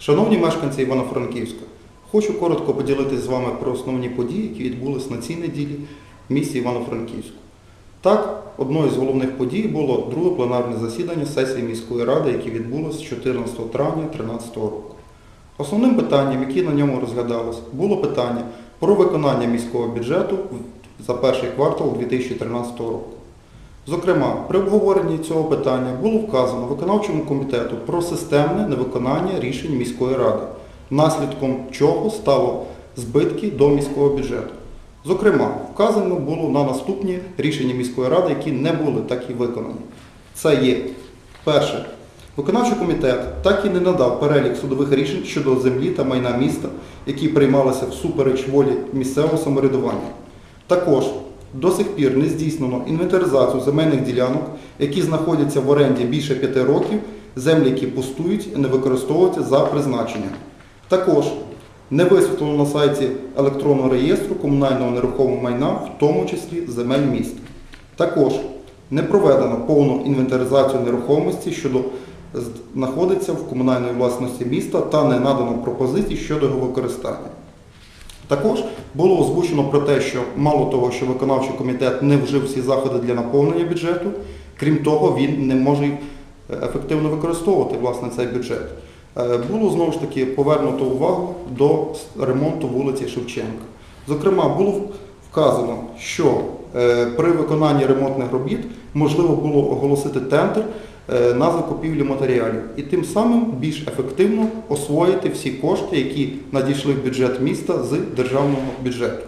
Шановні мешканці Івано-Франківська, хочу коротко поділитися з вами про основні події, які відбулись на цій неділі в місті Івано-Франківську. Так, одною з головних подій було друге пленарне засідання сесії міської ради, яке відбулося 14 травня 2013 року. Основним питанням, яке на ньому розглядалось, було питання про виконання міського бюджету за перший квартал 2013 року. Зокрема, при обговоренні цього питання було вказано виконавчому комітету про системне невиконання рішень міської ради, наслідком чого стало збитки до міського бюджету. Зокрема, вказано було на наступні рішення міської ради, які не були так і виконані. Це є перше. Виконавчий комітет так і не надав перелік судових рішень щодо землі та майна міста, які приймалися всупереч волі місцевого самоврядування. Також до сих пір не здійснено інвентаризацію земельних ділянок, які знаходяться в оренді більше п'яти років, землі, які пустують і не використовуються за призначенням. Також не висвітлено на сайті електронного реєстру комунального нерухомого майна, в тому числі земель міста. Також не проведено повну інвентаризацію нерухомості, щодо знаходиться в комунальній власності міста та не надано пропозицій щодо його використання. Також було озвучено про те, що мало того, що виконавчий комітет не вжив всі заходи для наповнення бюджету, крім того, він не може е, ефективно використовувати власне цей бюджет. Е, Було знову ж таки повернуто увагу до ремонту вулиці Шевченка. Зокрема, було вказано, що е, при виконанні ремонтних робіт можливо було оголосити тендер на закупівлю матеріалів і тим самим більш ефективно освоїти всі кошти, які надійшли в бюджет міста з державного бюджету.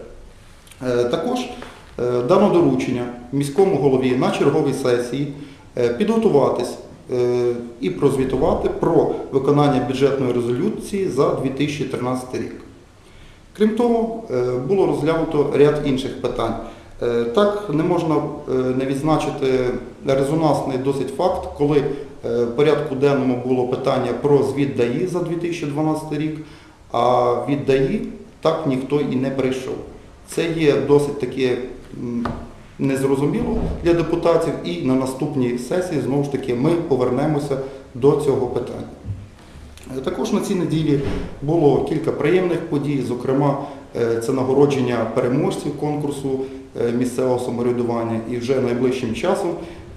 Е, Також е, дано доручення міському голові на черговій сесії е, підготуватись е, і прозвітувати про виконання бюджетної резолюції за 2013 рік. Крім того, е, було розглянуто ряд інших питань. Е, Так, не можна е, не відзначити резонансний досить факт, коли е, в порядку денному було питання про звіт ДАІ за 2012 рік, а від ДАІ так ніхто і не прийшов. Це є досить таке незрозуміло для депутатів, і на наступній сесії знову ж таки ми повернемося до цього питання. Також на цій неділі було кілька приємних подій, зокрема, е, це нагородження переможців конкурсу е, місцевого самоврядування і вже найближчим часом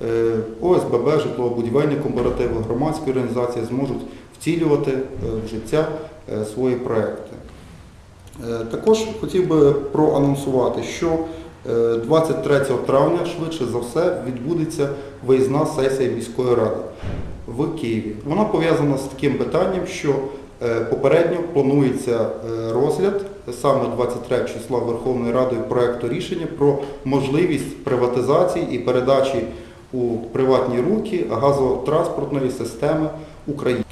е, ОСББ, житлово-будівельні кооперативи, громадські організації зможуть втілювати в життя свої проекти. Також хотів би проанонсувати, що е, 23 травня, швидше за все, відбудеться виїзна сесія міської ради в Києві. Вона пов'язана з таким питанням, що е, попередньо планується е, розгляд саме 23 числа Верховною Радою проекту рішення про можливість приватизації і передачі у приватні руки газотранспортної системи України.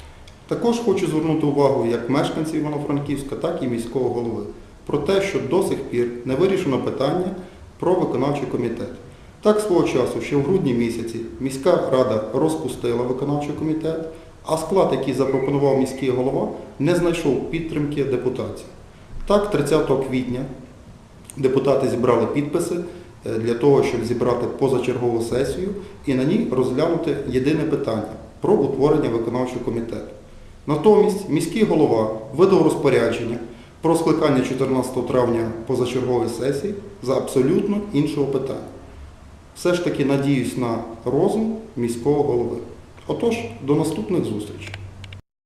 Також хочу звернути увагу як мешканців Івано-Франківська, так і міського голови про те, що до сих пір не вирішено питання про виконавчий комітет. Так, свого часу, ще в грудні місяці, міська рада розпустила виконавчий комітет, а склад, який запропонував міський голова, не знайшов підтримки депутатів. Так, 30 квітня депутати зібрали підписи е, для того, щоб зібрати позачергову сесію і на ній розглянути єдине питання про утворення виконавчого комітету. Натомість міський голова видав розпорядження про скликання 14 травня позачергової сесії за абсолютно іншого питання. Все ж таки надіюсь на розум міського голови. Отож, до наступних зустрічей.